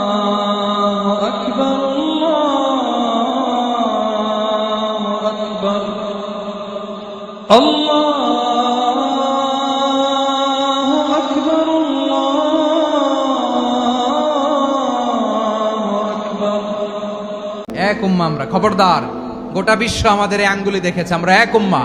الله أكبر الله أكبر الله أكبر الله أكبر এক উম্মা আমরা খবরদার গোটা বিশ্ব আমাদের এই আঙ্গুলি দেখেছে আমরা এক উম্মা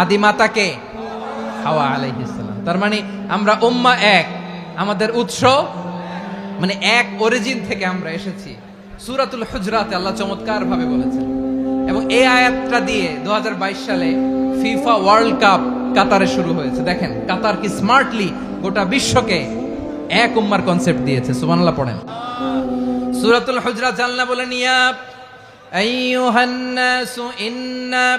আদি মাতাকে হাওয়া আলাইহিসসালাম তার মানে আমরা উম্মা এক, আমাদের উৎস মানে এক অরিজিন থেকে আমরা এসেছি। সূরাতুল হুজরাতে আল্লাহ চমৎকার ভাবে বলেছেন। এবং এই আয়াতটা দিয়ে 2022 সালে ফিফা ওয়ার্ল্ড কাপ কাতারে শুরু হয়েছে। দেখেন কাতার কি স্মার্টলি গোটা বিশ্বকে এক উম্মার কনসেপ্ট দিয়েছে। সুবহানাল্লাহ পড়েন। সূরাতুল হুজরাত জানলা বলেন ইয়া আইয়ুহান নাসু ইন্না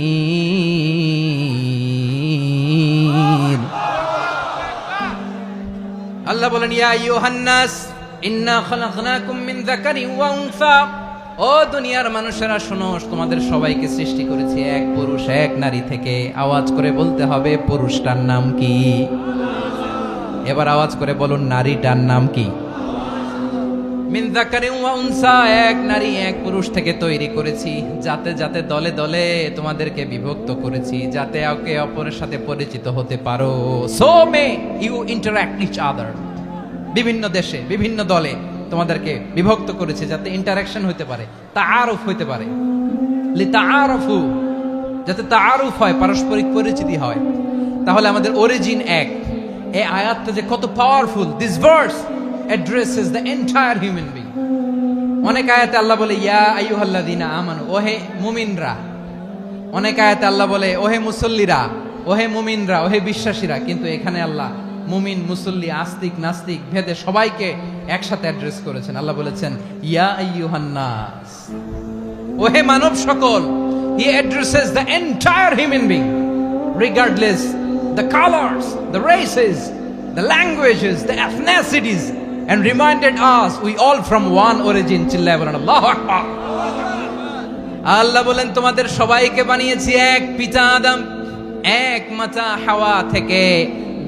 আল্লাহ বলেন, ইয়া ইউহান্নাস ইন্না খালাকনাকুম মিন যাকারিন ওয়া উনসা। ও দুনিয়ার মানুষেরা, শোনো, তোমাদের সবাইকে সৃষ্টি করেছি এক পুরুষ, এক নারী থেকে। আওয়াজ করে বলতে হবে, পুরুষটার নাম কি? এবার আওয়াজ করে বলুন, নারীটার নাম কি? এক নারী, এক পুরুষ থেকে তৈরি করেছি। যাতে যাতে দলে দলে তোমাদেরকে বিভক্ত করেছি, যাতে একে অপরের সাথে পরিচিত হতে পারো। So may you interact each other বিভিন্ন দেশে, বিভিন্ন দলে তোমাদেরকে বিভক্ত করেছে যাতে ইন্টারাকশন হতে পারে, তাআরুফ হতে পারে। লি তাআরুফু, যাতে তাআরুফ হয়, পারস্পরিক পরিচিতি হয়। তাহলে আমাদের অরিজিন এক। এই আয়াতটা যে কত powerful this verse addresses the entire human being অনেক আয়াতে আল্লাহ বলে, ইয়া আইয়ুহাল্লাযিনা আমানু ওহে মুমিনরা। অনেক আয়াতে আল্লাহ বলে ওহে মুসল্লিরা ওহে মুমিনরা ওহে বিশ্বাসীরা। কিন্তু এখানে আল্লাহ মুমিন মুসল্লি আস্তিক নাস্তিক ভেদে সবাইকে একসাথে অ্যাড্রেস করেছেন আল্লাহ বলেছেন ইয়া আইয়ুহান্নাস ওহে মানব সকল he addresses the entire human being regardless the colors, the races, the languages, the ethnicities, and reminded us we all from one origin. চিল্লায় বলেন আল্লাহু আকবার আল্লাহ বলেন তোমাদের সবাইকে বানিয়েছি এক পিতা আদম এক মাতা হাওয়া থেকে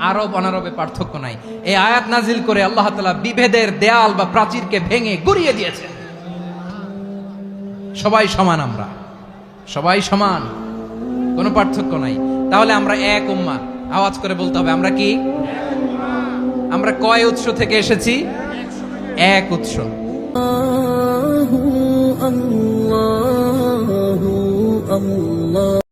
আরব অনারবে পার্থক্য নাই। এই আয়াত নাজিল করে আল্লাহ তালা বিভেদের দেয়াল বা প্রাচীরকে ভেঙে গড়িয়ে দিয়েছেন সবাই সমান আমরা। সবাই সমান। কোনো পার্থক্য নাই। তাহলে আমরা এক উম্মা আওয়াজ করে বলতে হবে, আমরা কি? আমরা কয় উৎস থেকে এসেছি? এক উৎস। আল্লাহু আল্লাহু